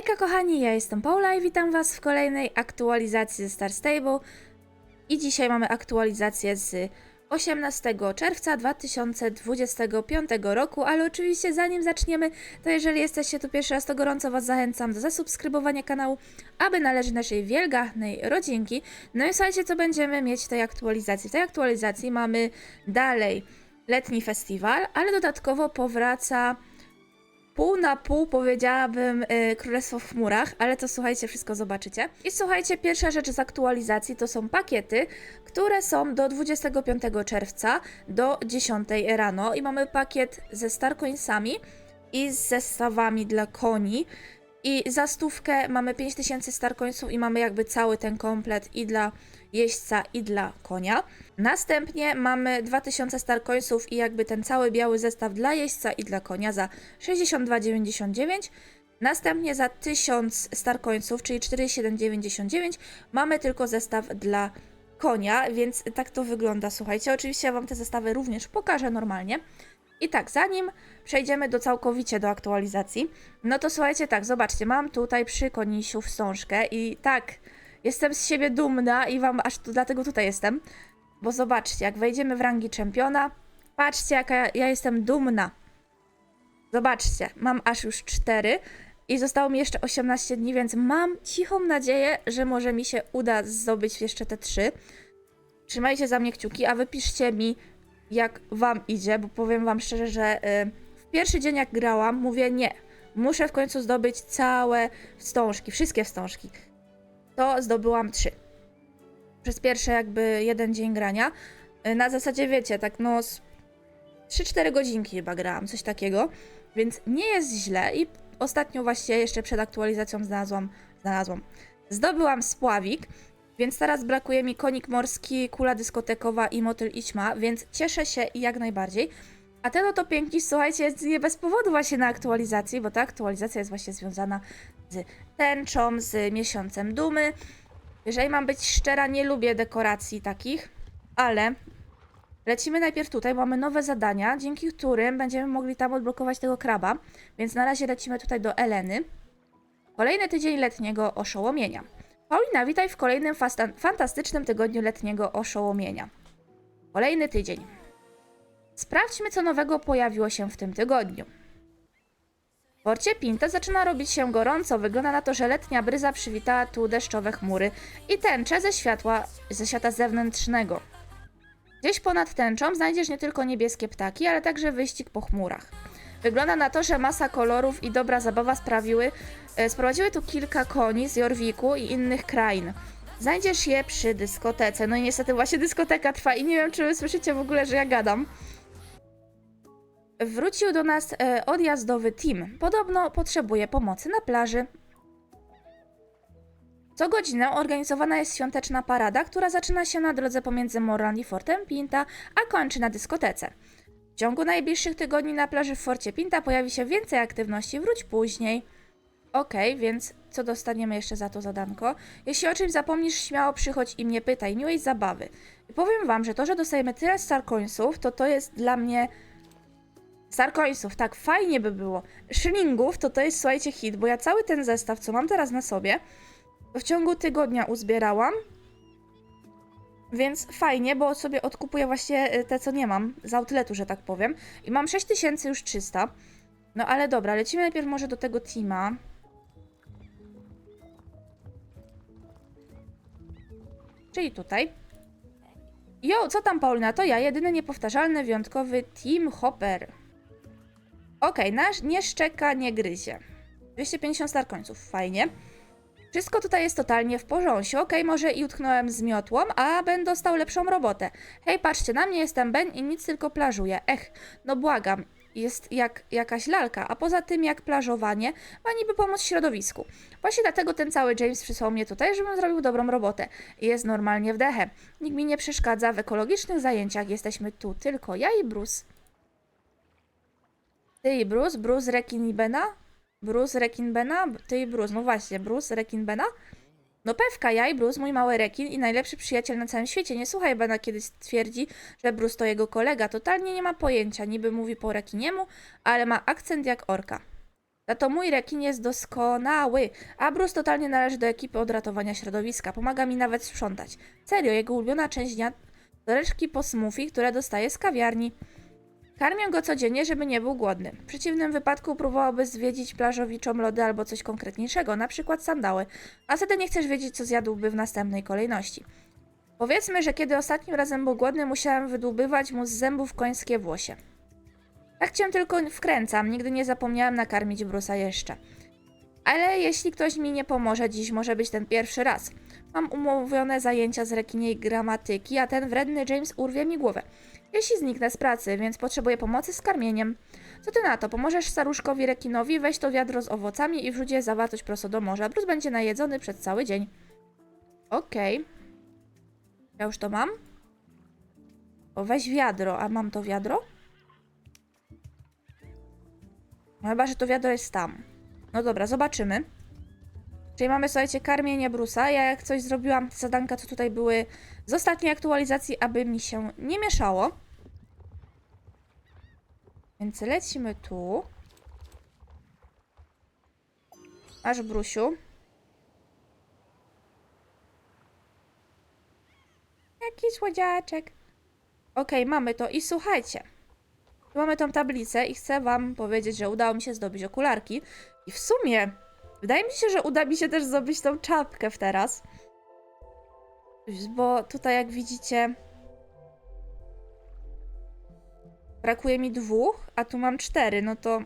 Hejka kochani, ja jestem Paula i witam was w kolejnej aktualizacji ze Star Stable. I dzisiaj mamy aktualizację z 18 czerwca 2025 roku, ale oczywiście zanim zaczniemy, to jeżeli jesteście tu pierwszy raz, to gorąco was zachęcam do zasubskrybowania kanału, aby należeć naszej wielgachnej rodzinki. No i słuchajcie, co będziemy mieć w tej aktualizacji. W tej aktualizacji mamy dalej letni festiwal, ale dodatkowo powraca pół na pół powiedziałabym y, Królestwo w chmurach, ale to słuchajcie, wszystko zobaczycie. I słuchajcie, pierwsza rzecz z aktualizacji to są pakiety, które są do 25 czerwca do 10 rano i mamy pakiet ze Starcoinsami i z zestawami dla koni. I za stówkę mamy 5000 Starcoinsów i mamy jakby cały ten komplet i dla jeźdźca i dla konia. Następnie mamy 2000 Starcoinsów i jakby ten cały biały zestaw dla jeźdźca i dla konia za 62,99. Następnie za 1000 Starcoinsów, czyli 47,99 mamy tylko zestaw dla konia, więc tak to wygląda, słuchajcie. Oczywiście ja Wam te zestawy również pokażę normalnie. I tak, zanim przejdziemy do całkowicie do aktualizacji, no to słuchajcie, tak, zobaczcie, mam tutaj przy konisiu wstążkę i tak, jestem z siebie dumna i wam aż tu, dlatego tutaj jestem, bo zobaczcie, jak wejdziemy w rangi czempiona, patrzcie, jaka ja, ja jestem dumna. Zobaczcie, mam aż już 4 i zostało mi jeszcze 18 dni, więc mam cichą nadzieję, że może mi się uda zdobyć jeszcze te 3. Trzymajcie za mnie kciuki, a wypiszcie mi, jak wam idzie, bo powiem wam szczerze, że y, w pierwszy dzień jak grałam, mówię nie, muszę w końcu zdobyć całe wstążki, wszystkie wstążki. To zdobyłam trzy. Przez pierwsze jakby jeden dzień grania. Y, na zasadzie wiecie, tak no z 3-4 godzinki chyba grałam, coś takiego, więc nie jest źle i ostatnio właśnie jeszcze przed aktualizacją znalazłam, znalazłam, zdobyłam spławik, więc teraz brakuje mi konik morski, kula dyskotekowa i motyl ićma, więc cieszę się i jak najbardziej. A ten oto piękny, słuchajcie, jest nie bez powodu właśnie na aktualizacji, bo ta aktualizacja jest właśnie związana z tęczą, z miesiącem dumy. Jeżeli mam być szczera, nie lubię dekoracji takich, ale lecimy najpierw tutaj, mamy nowe zadania, dzięki którym będziemy mogli tam odblokować tego kraba, więc na razie lecimy tutaj do Eleny. Kolejny tydzień letniego oszołomienia. Paulina, witaj w kolejnym fantastycznym tygodniu letniego oszołomienia. Kolejny tydzień. Sprawdźmy, co nowego pojawiło się w tym tygodniu. W porcie Pinta zaczyna robić się gorąco. Wygląda na to, że letnia bryza przywitała tu deszczowe chmury i tęcze ze światła, ze świata zewnętrznego. Gdzieś ponad tęczą znajdziesz nie tylko niebieskie ptaki, ale także wyścig po chmurach. Wygląda na to, że masa kolorów i dobra zabawa sprawiły, e, sprowadziły tu kilka koni z Jorwiku i innych krain. Znajdziesz je przy dyskotece. No i niestety właśnie dyskoteka trwa i nie wiem, czy słyszycie w ogóle, że ja gadam. Wrócił do nas e, odjazdowy team. Podobno potrzebuje pomocy na plaży. Co godzinę organizowana jest świąteczna parada, która zaczyna się na drodze pomiędzy Morland i Fortem Pinta, a kończy na dyskotece. W ciągu najbliższych tygodni na plaży w Forcie Pinta pojawi się więcej aktywności, wróć później. Okej, więc co dostaniemy jeszcze za to zadanko? Jeśli o czymś zapomnisz, śmiało przychodź i mnie pytaj, miłej zabawy. I powiem wam, że to, że dostajemy tyle Starcoinsów, to to jest dla mnie... Starcoinsów, tak, fajnie by było. Szylingów to to jest, słuchajcie, hit, bo ja cały ten zestaw, co mam teraz na sobie, w ciągu tygodnia uzbierałam. Więc fajnie, bo sobie odkupuję właśnie y, te, co nie mam z outletu, że tak powiem. I mam 6000 już 300. No ale dobra, lecimy najpierw może do tego teama. Czyli tutaj. Jo, co tam Paulina? To ja, jedyny niepowtarzalny, wyjątkowy Team Hopper. Okej, nasz nie szczeka, nie gryzie. 250 star końców, fajnie. Wszystko tutaj jest totalnie w porządku. Okej, może i utknąłem z miotłą, a Ben dostał lepszą robotę. Hej, patrzcie, na mnie jestem Ben i nic tylko plażuję. Ech, no błagam, jest jak jakaś lalka, a poza tym jak plażowanie ma niby pomóc środowisku. Właśnie dlatego ten cały James przysłał mnie tutaj, żebym zrobił dobrą robotę. Jest normalnie w dechę. Nikt mi nie przeszkadza w ekologicznych zajęciach. Jesteśmy tu tylko ja i Bruce. Ty i Bruce? Bruce, Rekin i Bena? Bruce, Rekin, Bena? Ty i Bruce. No właśnie, Bruce, Rekin, Bena? No pewka, ja i Bruce, mój mały rekin i najlepszy przyjaciel na całym świecie. Nie słuchaj Bena, kiedy twierdzi, że Bruce to jego kolega. Totalnie nie ma pojęcia. Niby mówi po rekiniemu, ale ma akcent jak orka. Za to mój rekin jest doskonały, a Bruce totalnie należy do ekipy od ratowania środowiska. Pomaga mi nawet sprzątać. Serio, jego ulubiona część dnia to resztki po smoothie, które dostaje z kawiarni. Karmię go codziennie, żeby nie był głodny. W przeciwnym wypadku próbowałby zwiedzić plażowiczom lody albo coś konkretniejszego, na przykład sandały, a wtedy nie chcesz wiedzieć, co zjadłby w następnej kolejności. Powiedzmy, że kiedy ostatnim razem był głodny, musiałem wydłubywać mu z zębów końskie włosie. Tak cię tylko wkręcam, nigdy nie zapomniałem nakarmić Brusa jeszcze. Ale jeśli ktoś mi nie pomoże, dziś może być ten pierwszy raz. Mam umówione zajęcia z rekiniej gramatyki, a ten wredny James urwie mi głowę. Jeśli zniknę z pracy, więc potrzebuję pomocy z karmieniem. Co ty na to? Pomożesz staruszkowi rekinowi, weź to wiadro z owocami i wrzuć je zawartość prosto do morza. Bruce będzie najedzony przez cały dzień. Okej. Ja już to mam? O, weź wiadro. A mam to wiadro? No chyba, że to wiadro jest tam. No dobra, zobaczymy. Czyli mamy, słuchajcie, karmienie Brusa. Ja jak coś zrobiłam, zadanka, co tutaj były z ostatniej aktualizacji, aby mi się nie mieszało. Więc lecimy tu. Aż Brusiu. Jaki słodziaczek. Okej, mamy to i słuchajcie. Mamy tą tablicę i chcę wam powiedzieć, że udało mi się zdobyć okularki. I w sumie wydaje mi się, że uda mi się też zdobyć tą czapkę w teraz. Bo tutaj jak widzicie brakuje mi dwóch, a tu mam cztery, no to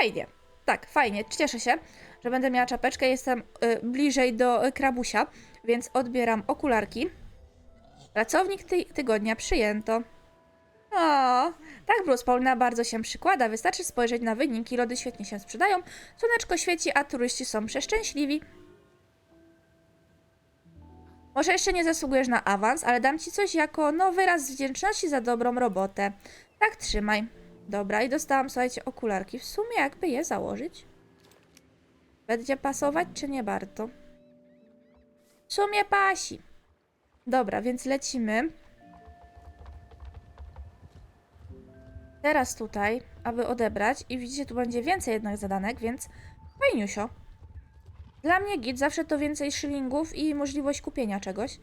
fajnie. Tak, fajnie. Cieszę się, że będę miała czapeczkę. Jestem y, bliżej do y, krabusia, więc odbieram okularki. Pracownik ty tygodnia przyjęto. O, tak, Bruce Paulina bardzo się przykłada. Wystarczy spojrzeć na wyniki. Lody świetnie się sprzedają. Słoneczko świeci, a turyści są przeszczęśliwi. Może jeszcze nie zasługujesz na awans, ale dam ci coś jako no wyraz wdzięczności za dobrą robotę. Tak, trzymaj. Dobra, i dostałam, słuchajcie, okularki. W sumie jakby je założyć? Będzie pasować, czy nie bardzo? W sumie pasi. Dobra, więc lecimy. Teraz tutaj, aby odebrać i widzicie, tu będzie więcej jednak zadanek, więc fajniusio. Dla mnie git zawsze to więcej szylingów i możliwość kupienia czegoś.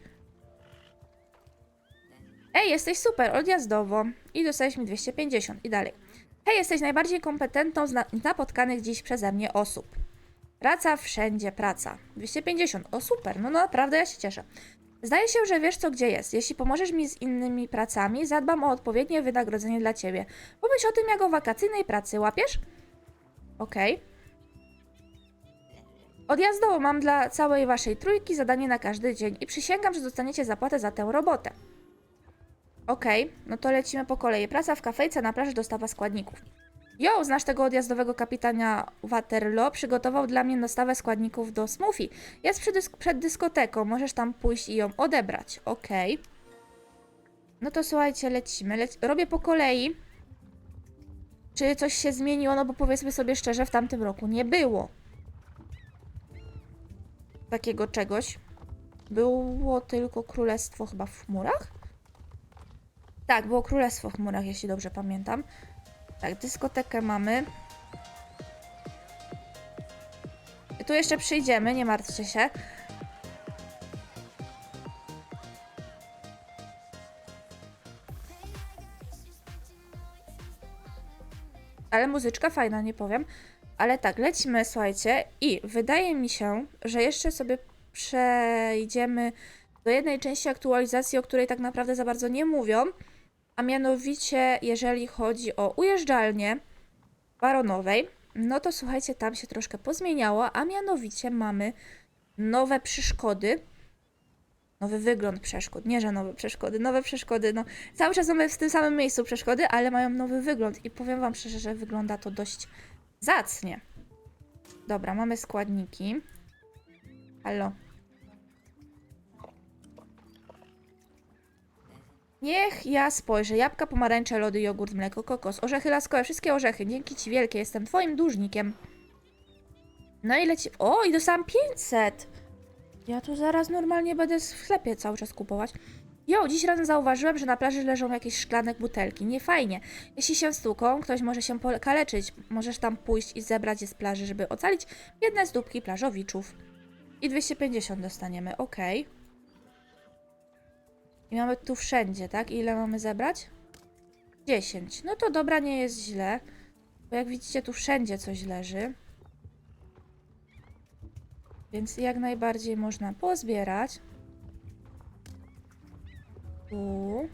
Ej, jesteś super, odjazdowo. I dostałeś mi 250 i dalej. Hej, jesteś najbardziej kompetentną z na- napotkanych dziś przeze mnie osób. Praca wszędzie, praca. 250, o super, no naprawdę ja się cieszę. Zdaje się, że wiesz co gdzie jest. Jeśli pomożesz mi z innymi pracami, zadbam o odpowiednie wynagrodzenie dla ciebie. Pomyśl o tym jak o wakacyjnej pracy, łapiesz? Okej. Odjazdowo mam dla całej waszej trójki zadanie na każdy dzień i przysięgam, że dostaniecie zapłatę za tę robotę. Okej, no to lecimy po kolei. Praca w kafejce na plaży dostawa składników. Jo, znasz tego odjazdowego kapitania Waterloo? Przygotował dla mnie dostawę składników do smoothie. Jest dysk- przed dyskoteką, możesz tam pójść i ją odebrać. Okej. No to słuchajcie, lecimy. Lec robię po kolei. Czy coś się zmieniło? No bo powiedzmy sobie szczerze, w tamtym roku nie było takiego czegoś. Było tylko królestwo chyba w chmurach? Tak, było królestwo w chmurach, jeśli dobrze pamiętam. Tak, dyskotekę mamy. Tu jeszcze przyjdziemy, nie martwcie się. Ale muzyczka fajna, nie powiem. Ale tak, lecimy, słuchajcie. I wydaje mi się, że jeszcze sobie przejdziemy do jednej części aktualizacji, o której tak naprawdę za bardzo nie mówią. A mianowicie, jeżeli chodzi o ujeżdżalnię baronowej, no to słuchajcie, tam się troszkę pozmieniało, a mianowicie mamy nowe przeszkody. Nowy wygląd przeszkód, nie że nowe przeszkody, nowe przeszkody, no cały czas mamy w tym samym miejscu przeszkody, ale mają nowy wygląd i powiem wam szczerze, że wygląda to dość zacnie. Dobra, mamy składniki. Halo. Niech ja spojrzę. Jabłka, pomarańcze, lody, jogurt, mleko, kokos, orzechy laskowe, wszystkie orzechy. Dzięki ci wielkie, jestem twoim dłużnikiem. No i leci... O, i dostałam 500! Ja tu zaraz normalnie będę w sklepie cały czas kupować. Jo, dziś rano zauważyłem, że na plaży leżą jakieś szklane butelki. Nie fajnie. Jeśli się stuką, ktoś może się pokaleczyć. Możesz tam pójść i zebrać je z plaży, żeby ocalić jedne z dupki plażowiczów. I 250 dostaniemy, ok. I mamy tu wszędzie, tak? Ile mamy zebrać? 10. No to dobra, nie jest źle. Bo jak widzicie, tu wszędzie coś leży. Więc jak najbardziej można pozbierać. Tu.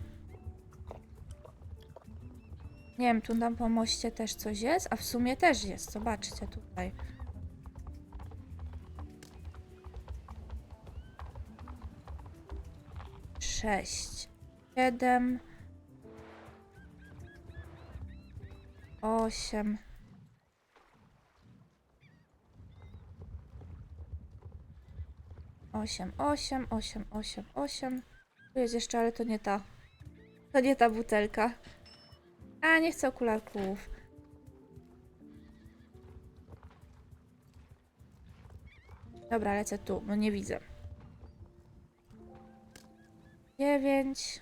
Nie wiem, tu tam po moście też coś jest, a w sumie też jest. Zobaczcie tutaj. Sześć, siedem, osiem. Osiem, osiem, osiem, osiem, osiem. Jest jeszcze, ale to nie ta. To nie ta butelka. A, nie chcę okularków. Dobra, lecę tu. No nie widzę. Dziewięć.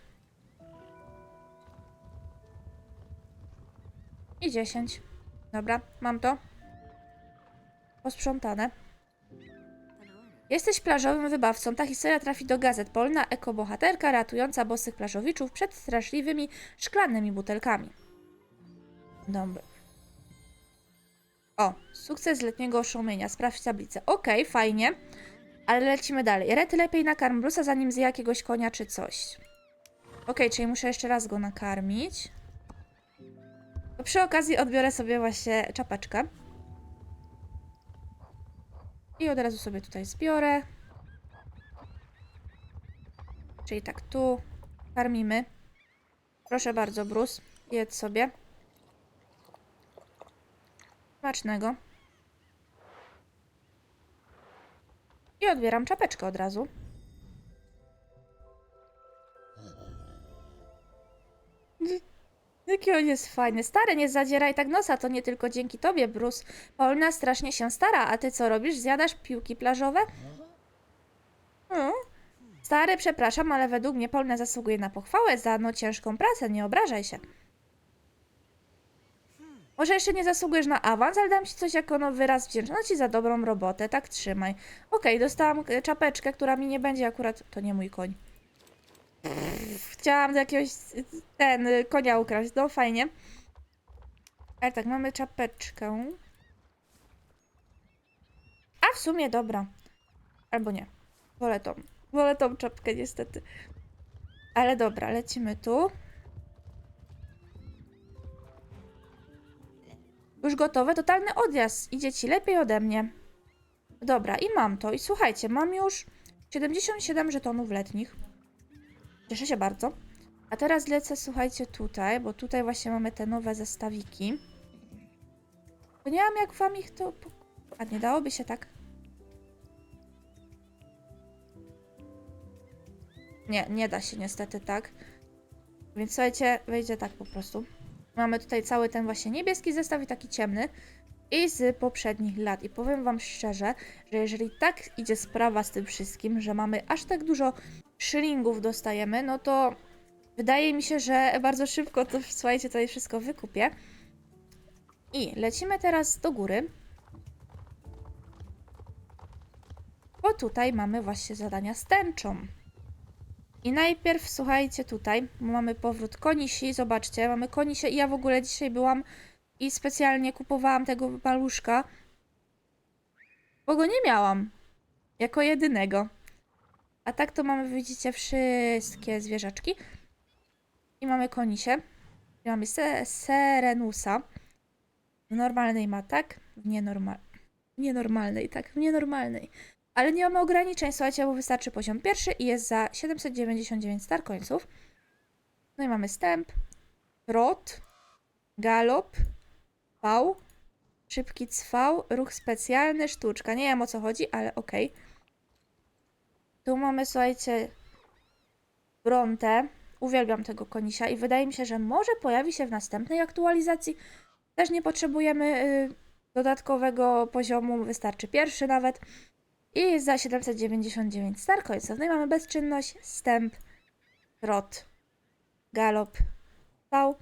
I dziesięć. Dobra, mam to. Posprzątane. Jesteś plażowym wybawcą. Ta historia trafi do gazet. Polna ekobohaterka ratująca bosych plażowiczów przed straszliwymi szklanymi butelkami. Dobra. O, sukces letniego oszołomienia. Sprawdź tablicę. Okej, fajnie. Ale lecimy dalej. Rety lepiej nakarm Brusa, zanim zje jakiegoś konia czy coś. Okej, czyli muszę jeszcze raz go nakarmić. To przy okazji odbiorę sobie właśnie czapeczkę. I od razu sobie tutaj zbiorę. Czyli tak tu karmimy. Proszę bardzo, Bruce. Jedz sobie. Smacznego. I odbieram czapeczkę od razu. Jaki on jest fajny. Stary, nie zadzieraj tak nosa, to nie tylko dzięki tobie, Bruce. Paulina strasznie się stara, a ty co robisz? Zjadasz piłki plażowe? No. Stary, przepraszam, ale według mnie Paulina zasługuje na pochwałę za no ciężką pracę, nie obrażaj się. Może jeszcze nie zasługujesz na awans, ale dam ci coś jako no wyraz wdzięczności za dobrą robotę, tak trzymaj. Okej, dostałam e, czapeczkę, która mi nie będzie akurat... To nie mój koń. Chciałam do jakiegoś ten y, konia ukraść. No fajnie. Ale tak, mamy czapeczkę. A w sumie dobra. Albo nie. Wolę tą. Wolę tą czapkę niestety. Ale dobra, lecimy tu. Już gotowe? Totalny odjazd. Idzie ci lepiej ode mnie. Dobra, i mam to. I słuchajcie, mam już 77 żetonów letnich. Cieszę się bardzo. A teraz lecę, słuchajcie, tutaj, bo tutaj właśnie mamy te nowe zestawiki. To nie mam jak wam ich to... A nie dałoby się tak? Nie, nie da się niestety tak. Więc słuchajcie, wejdzie tak po prostu. Mamy tutaj cały ten właśnie niebieski zestaw i taki ciemny. I z poprzednich lat. I powiem wam szczerze, że jeżeli tak idzie sprawa z tym wszystkim, że mamy aż tak dużo szylingów dostajemy, no to wydaje mi się, że bardzo szybko to, słuchajcie, tutaj wszystko wykupię. I lecimy teraz do góry. Bo tutaj mamy właśnie zadania z tęczą. I najpierw, słuchajcie, tutaj mamy powrót konisi. Zobaczcie, mamy konisie i ja w ogóle dzisiaj byłam i specjalnie kupowałam tego maluszka, bo go nie miałam. Jako jedynego. A tak to mamy, widzicie, wszystkie zwierzaczki. I mamy konisie. I mamy se serenusa. W normalnej ma tak, w nienormal... nienormalnej, tak, w nienormalnej. Ale nie mamy ograniczeń, słuchajcie, bo wystarczy poziom pierwszy i jest za 799 star końców. No i mamy stęp, trot, galop, V, szybki cwał, ruch specjalny, sztuczka. Nie wiem o co chodzi, ale okej. Tu mamy, słuchajcie, Brontę. Uwielbiam tego konisia i wydaje mi się, że może pojawi się w następnej aktualizacji. Też nie potrzebujemy y, dodatkowego poziomu, wystarczy pierwszy nawet. I za 799 star i mamy bezczynność, stęp, trot, galop, cwał,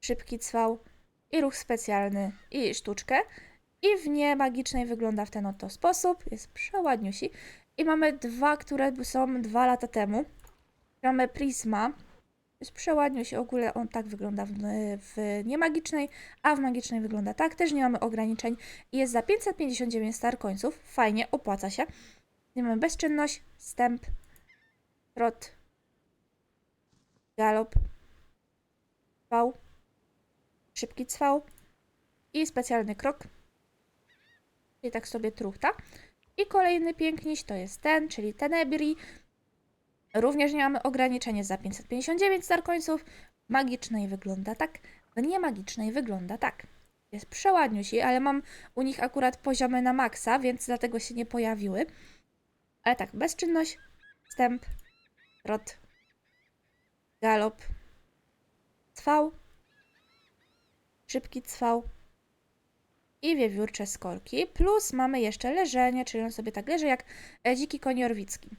szybki cwał i ruch specjalny i sztuczkę. I w niemagicznej wygląda w ten oto sposób. Jest przeładniusi. I mamy dwa, które są dwa lata temu. Mamy Prisma. Jest przeładniusi. Ogólnie on tak wygląda w, w niemagicznej, a w magicznej wygląda tak. Też nie mamy ograniczeń. Jest za 559 star końców. Fajnie, opłaca się. Nie mamy bezczynność, wstęp, trot, galop, cwał, szybki cwał i specjalny krok. I tak sobie truchta. I kolejny piękniś to jest ten, czyli Tenebri. Również nie mamy ograniczenia za 559 star końców. Magicznej wygląda tak, w niemagicznej wygląda tak. Jest przeładniusi, ale mam u nich akurat poziomy na maksa, więc dlatego się nie pojawiły. Ale tak, bezczynność, wstęp, trot, galop, cwał, szybki cwał i wiewiórcze skorki. Plus mamy jeszcze leżenie, czyli on sobie tak leży jak dziki koń orwicki.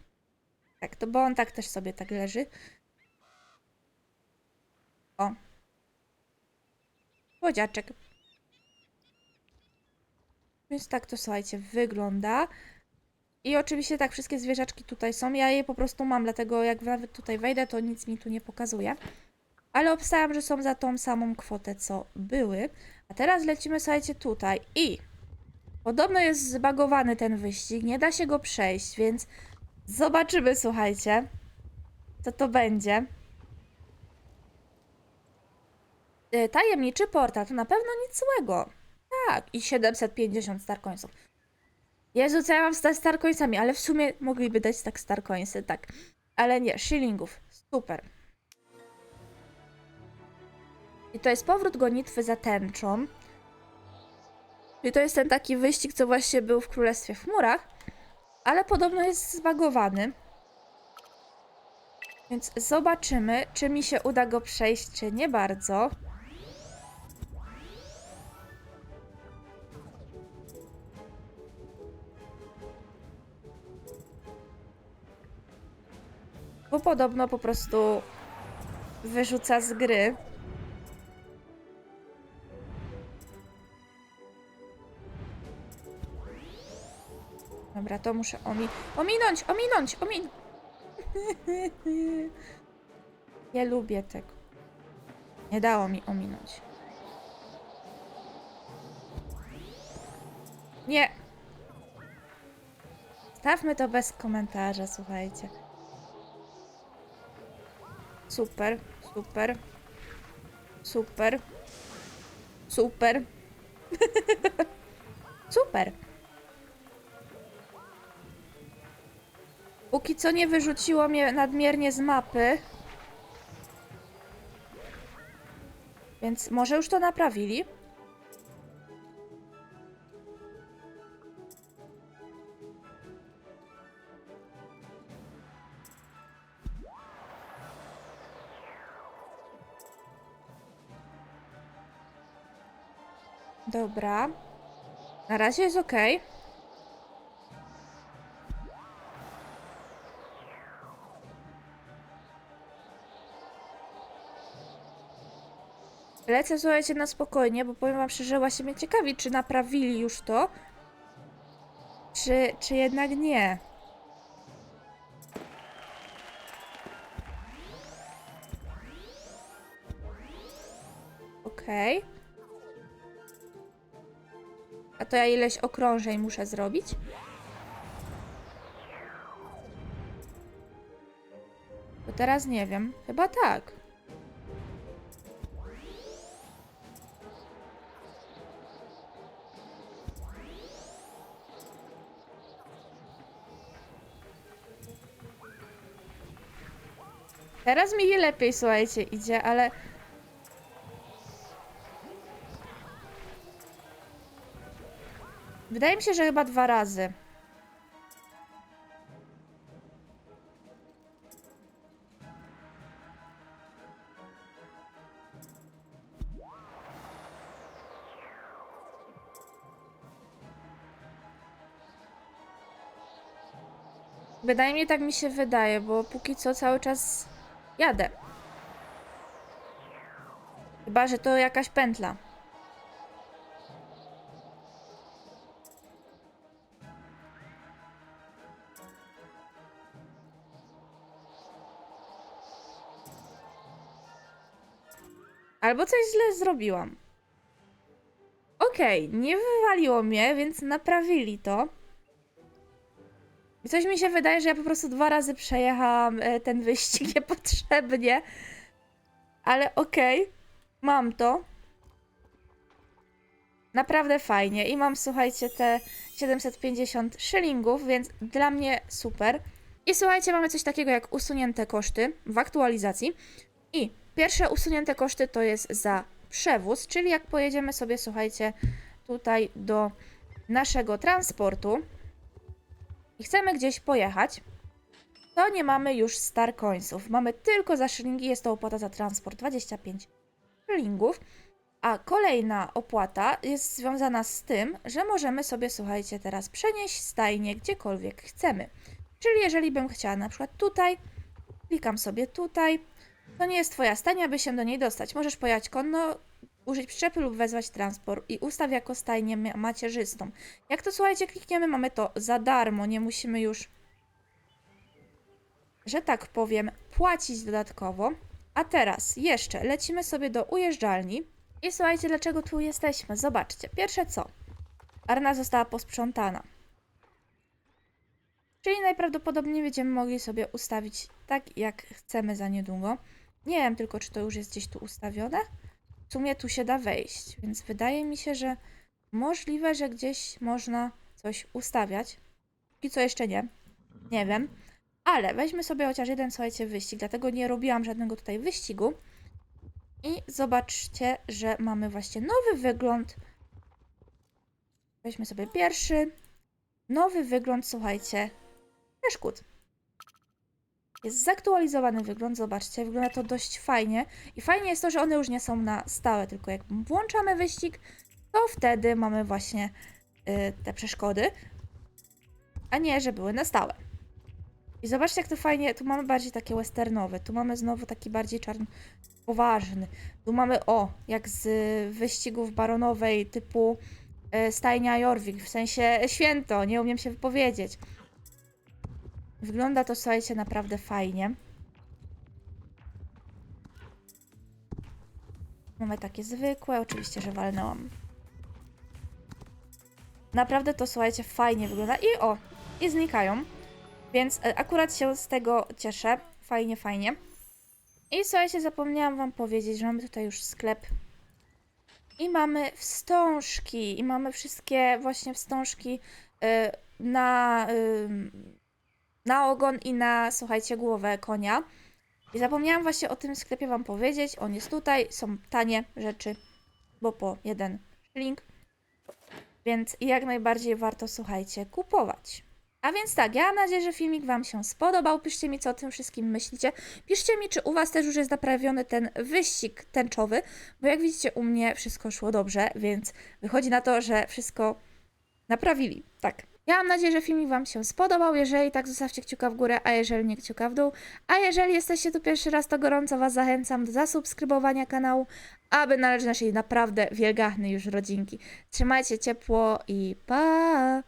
Tak, to bo on tak też sobie tak leży. O. Łodziaczek. Więc tak to słuchajcie, wygląda. I oczywiście tak, wszystkie zwierzaczki tutaj są. Ja je po prostu mam, dlatego jak nawet tutaj wejdę, to nic mi tu nie pokazuje. Ale obstałam, że są za tą samą kwotę, co były. A teraz lecimy, słuchajcie, tutaj. I podobno jest zbagowany ten wyścig, nie da się go przejść, więc zobaczymy, słuchajcie, co to będzie. Y, Tajemniczy portal, to na pewno nic złego. Tak, i 750 star coinsów. Jezu, co ja mam z ta- star coinsami, ale w sumie mogliby dać tak star coinsy, tak. Ale nie, shillingów. Super. I to jest powrót gonitwy za tęczą. I to jest ten taki wyścig, co właśnie był w Królestwie w Chmurach, ale podobno jest zbagowany. Więc zobaczymy, czy mi się uda go przejść, czy nie bardzo. Bo podobno po prostu wyrzuca z gry. Dobra, to muszę omi ominąć, ominąć, omin. Nie lubię tego. Nie dało mi ominąć. Nie. Stawmy to bez komentarza, słuchajcie. Super, super. Super. Super. super. Póki co nie wyrzuciło mnie nadmiernie z mapy. Więc może już to naprawili? Dobra. Na razie jest ok. Lecę, słuchajcie, na spokojnie, bo powiem wam szczerze, właśnie mnie ciekawi, czy naprawili już to, czy, czy jednak nie. Okej. A to ja ileś okrążeń muszę zrobić? To teraz nie wiem. Chyba tak. Teraz mi lepiej, słuchajcie, idzie, ale... Wydaje mi się, że chyba dwa razy. Bynajmniej tak mi się wydaje, bo póki co cały czas Jadę. Chyba, że to jakaś pętla. Albo coś źle zrobiłam. Okej, nie wywaliło mnie, więc naprawili to. I Coś mi się wydaje, że ja po prostu dwa razy przejechałam e, ten wyścig niepotrzebnie. Ale okej, mam to. Naprawdę fajnie. I mam, słuchajcie, te 750 szylingów, więc dla mnie super. I słuchajcie, mamy coś takiego jak usunięte koszty w aktualizacji. I pierwsze usunięte koszty to jest za przewóz, czyli jak pojedziemy sobie, słuchajcie, tutaj do naszego transportu i chcemy gdzieś pojechać, to nie mamy już star coinsów. Mamy tylko za szylingi, jest to opłata za transport 25 szylingów. A kolejna opłata jest związana z tym, że możemy sobie, słuchajcie, teraz przenieść stajnię gdziekolwiek chcemy. Czyli jeżeli bym chciała na przykład tutaj, klikam sobie tutaj, to nie jest Twoja stajnia, by się do niej dostać. Możesz pojechać konno, użyć przyczepy lub wezwać transport i ustaw jako stajnię ma- macierzystą. Jak to słuchajcie, klikniemy, mamy to za darmo, nie musimy już, że tak powiem, płacić dodatkowo. A teraz jeszcze lecimy sobie do ujeżdżalni. I słuchajcie, dlaczego tu jesteśmy? Zobaczcie. Pierwsze co? Arna została posprzątana. Czyli najprawdopodobniej będziemy mogli sobie ustawić tak, jak chcemy za niedługo. Nie wiem tylko, czy to już jest gdzieś tu ustawione. W sumie tu się da wejść, więc wydaje mi się, że możliwe, że gdzieś można coś ustawiać. I co jeszcze nie. Nie wiem. Ale weźmy sobie chociaż jeden, słuchajcie, wyścig, dlatego nie robiłam żadnego tutaj wyścigu. I zobaczcie, że mamy właśnie nowy wygląd. Weźmy sobie pierwszy. Nowy wygląd, słuchajcie, przeszkód. Jest zaktualizowany wygląd, zobaczcie, wygląda to dość fajnie. I fajnie jest to, że one już nie są na stałe, tylko jak włączamy wyścig, to wtedy mamy właśnie y, te przeszkody, a nie, że były na stałe. I zobaczcie, jak to fajnie, tu mamy bardziej takie westernowe, tu mamy znowu taki bardziej czarny, poważny. Tu mamy, o, jak z wyścigów baronowej typu y, stajnia Jorvik, w sensie święto, nie umiem się wypowiedzieć. Wygląda to, słuchajcie, naprawdę fajnie. Mamy takie zwykłe, oczywiście, że walnęłam. Naprawdę to, słuchajcie, fajnie wygląda. I o, i znikają. Więc e, akurat się z tego cieszę. Fajnie, fajnie. I słuchajcie, zapomniałam wam powiedzieć, że mamy tutaj już sklep. I mamy wstążki. I mamy wszystkie właśnie wstążki y, na, y, na ogon i na, słuchajcie, głowę konia. I zapomniałam właśnie o tym sklepie wam powiedzieć. On jest tutaj, są tanie rzeczy, bo po jeden link. Więc jak najbardziej warto, słuchajcie, kupować. A więc tak, ja mam nadzieję, że filmik Wam się spodobał. Piszcie mi, co o tym wszystkim myślicie. Piszcie mi, czy u Was też już jest naprawiony ten wyścig tęczowy, bo jak widzicie, u mnie wszystko szło dobrze, więc wychodzi na to, że wszystko naprawili. Tak. Ja mam nadzieję, że filmik Wam się spodobał. Jeżeli tak, zostawcie kciuka w górę, a jeżeli nie, kciuka w dół. A jeżeli jesteście tu pierwszy raz, to gorąco Was zachęcam do zasubskrybowania kanału, aby należeć naszej naprawdę wielgachnej już rodzinki. Trzymajcie ciepło i pa!